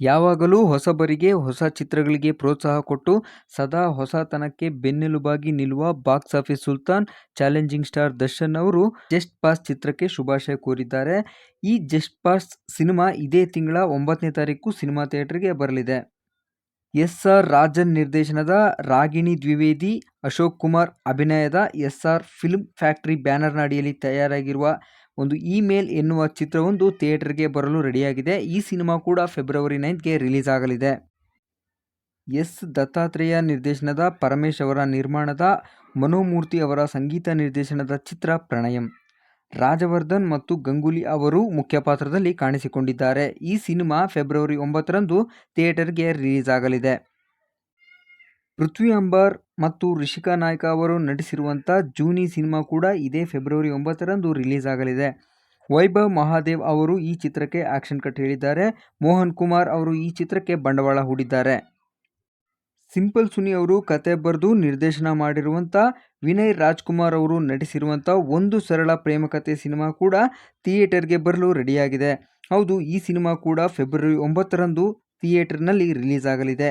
ಯಾವಾಗಲೂ ಹೊಸಬರಿಗೆ ಹೊಸ ಚಿತ್ರಗಳಿಗೆ ಪ್ರೋತ್ಸಾಹ ಕೊಟ್ಟು ಸದಾ ಹೊಸತನಕ್ಕೆ ಬೆನ್ನೆಲುಬಾಗಿ ನಿಲ್ಲುವ ಬಾಕ್ಸ್ ಆಫೀಸ್ ಸುಲ್ತಾನ್ ಚಾಲೆಂಜಿಂಗ್ ಸ್ಟಾರ್ ದರ್ಶನ್ ಅವರು ಜಸ್ಟ್ ಪಾಸ್ ಚಿತ್ರಕ್ಕೆ ಶುಭಾಶಯ ಕೋರಿದ್ದಾರೆ. ಈ ಜಸ್ಟ್ ಪಾಸ್ ಸಿನಿಮಾ ಇದೇ ತಿಂಗಳ ಒಂಬತ್ತನೇ ತಾರೀಕು ಸಿನಿಮಾ ಥಿಯೇಟರ್ಗೆ ಬರಲಿದೆ. ಎಸ್. ಆರ್. ರಾಜನ್ ನಿರ್ದೇಶನದ ರಾಗಿಣಿ ದ್ವಿವೇದಿ, ಅಶೋಕ್ ಕುಮಾರ್ ಅಭಿನಯದ ಎಸ್. ಆರ್. ಫಿಲ್ಮ್ ಫ್ಯಾಕ್ಟರಿ ಬ್ಯಾನರ್ನ ಅಡಿಯಲ್ಲಿ ತಯಾರಾಗಿರುವ ಒಂದು ಇ-ಮೇಲ್ ಎನ್ನುವ ಚಿತ್ರವೊಂದು ಥಿಯೇಟರ್ಗೆ ಬರಲು ರೆಡಿಯಾಗಿದೆ. ಈ ಸಿನಿಮಾ ಕೂಡ ಫೆಬ್ರವರಿ ನೈನ್ತ್ಗೆ ರಿಲೀಸ್ ಆಗಲಿದೆ. ಎಸ್. ದತ್ತಾತ್ರೇಯ ನಿರ್ದೇಶನದ, ಪರಮೇಶ್ ಅವರ ನಿರ್ಮಾಣದ, ಮನೋಮೂರ್ತಿ ಅವರ ಸಂಗೀತ ನಿರ್ದೇಶನದ ಚಿತ್ರ ಪ್ರಣಯಂ. ರಾಜವರ್ಧನ್ ಮತ್ತು ಗಂಗೂಲಿ ಅವರು ಮುಖ್ಯ ಪಾತ್ರದಲ್ಲಿ ಕಾಣಿಸಿಕೊಂಡಿದ್ದಾರೆ. ಈ ಸಿನಿಮಾ ಫೆಬ್ರವರಿ ಒಂಬತ್ತರಂದು ಥಿಯೇಟರ್ಗೆ ರಿಲೀಸ್ ಆಗಲಿದೆ. ಪೃಥ್ವಿ ಅಂಬಾರ್ ಮತ್ತು ರಿಷಿಕಾ ನಾಯ್ಕ ಅವರು ನಟಿಸಿರುವಂಥ ಜೂನಿ ಸಿನಿಮಾ ಕೂಡ ಇದೇ ಫೆಬ್ರವರಿ ಒಂಬತ್ತರಂದು ರಿಲೀಸ್ ಆಗಲಿದೆ. ವೈಭವ್ ಮಹಾದೇವ್ ಅವರು ಈ ಚಿತ್ರಕ್ಕೆ ಆಕ್ಷನ್ ಕಟ್ ಹೇಳಿದ್ದಾರೆ. ಮೋಹನ್ ಕುಮಾರ್ ಅವರು ಈ ಚಿತ್ರಕ್ಕೆ ಬಂಡವಾಳ ಹೂಡಿದ್ದಾರೆ. ಸಿಂಪಲ್ ಸುನಿ ಅವರು ಕತೆ ಬರೆದು ನಿರ್ದೇಶನ ಮಾಡಿರುವಂಥ ವಿನಯ್ ರಾಜ್ಕುಮಾರ್ ಅವರು ನಟಿಸಿರುವಂಥ ಒಂದು ಸರಳ ಪ್ರೇಮಕಥೆ ಸಿನಿಮಾ ಕೂಡ ಥಿಯೇಟರ್ಗೆ ಬರಲು ರೆಡಿಯಾಗಿದೆ. ಹೌದು, ಈ ಸಿನಿಮಾ ಕೂಡ ಫೆಬ್ರವರಿ ಒಂಬತ್ತರಂದು ಥಿಯೇಟರ್ನಲ್ಲಿ ರಿಲೀಸ್ ಆಗಲಿದೆ.